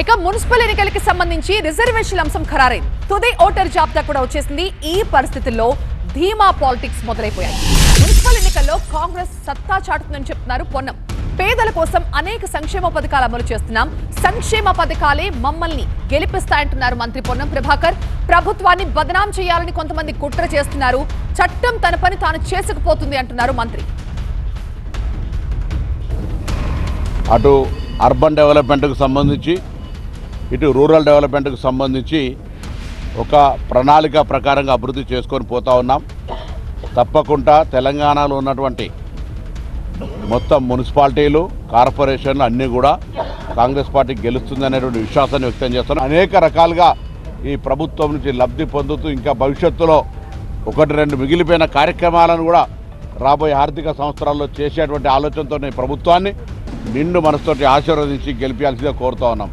ఇక మున్సిపల్ ఎన్నికలకి సంబంధించి రిజర్వేషన్ అంశం ఖరారైంది. తుది ఓటర్ జాబితా కూడా వచ్చేసింది. ఈ పరిస్థితుల్లో ధీమా పాలిటిక్స్ మొదలైపోయాయి. మున్సిపల్ ఎన్నికల్లో కాంగ్రెస్ సత్తా చాటుతుందని చెప్తున్నారు పొన్నం. పేదల కోసం అనేక సంక్షేమ పథకాలు అమలు చేస్తున్నాం. సంక్షేమ పథకాలే మమ్మల్ని గెలిపిస్తాయంటున్నారు మంత్రి పొన్నం ప్రభాకర్. ప్రభుత్వాన్ని బదనాం చేయాలని కొంతమంది కుట్ర చేస్తున్నారు. చట్టం తన పని తాను చేసుకుపోతుంది అంటున్నారు మంత్రి. అటు అర్బన్ డెవలప్మెంట్కు సంబంధించి ఇటు రూరల్ డెవలప్మెంట్కు సంబంధించి ఒక ప్రణాళిక ప్రకారంగా అభివృద్ధి చేసుకొని పోతా ఉన్నాం. తప్పకుండా తెలంగాణలో ఉన్నటువంటి మొత్తం మున్సిపాలిటీలు కార్పొరేషన్లు అన్నీ కూడా కాంగ్రెస్ పార్టీ గెలుస్తుంది అనేటువంటి విశ్వాసాన్ని వ్యక్తం చేస్తున్నాం. అనేక రకాలుగా ఈ ప్రభుత్వం నుంచి లబ్ధి పొందుతూ ఇంకా భవిష్యత్తులో ఒకటి రెండు మిగిలిపోయిన కార్యక్రమాలను కూడా రాబోయే ఆర్థిక సంవత్సరాల్లో చేసేటువంటి ఆలోచనతో ప్రభుత్వాన్ని నిండు మనసుతోటి ఆశీర్వదించి గెలిపించాల్సిందిగా కోరుతా ఉన్నాం.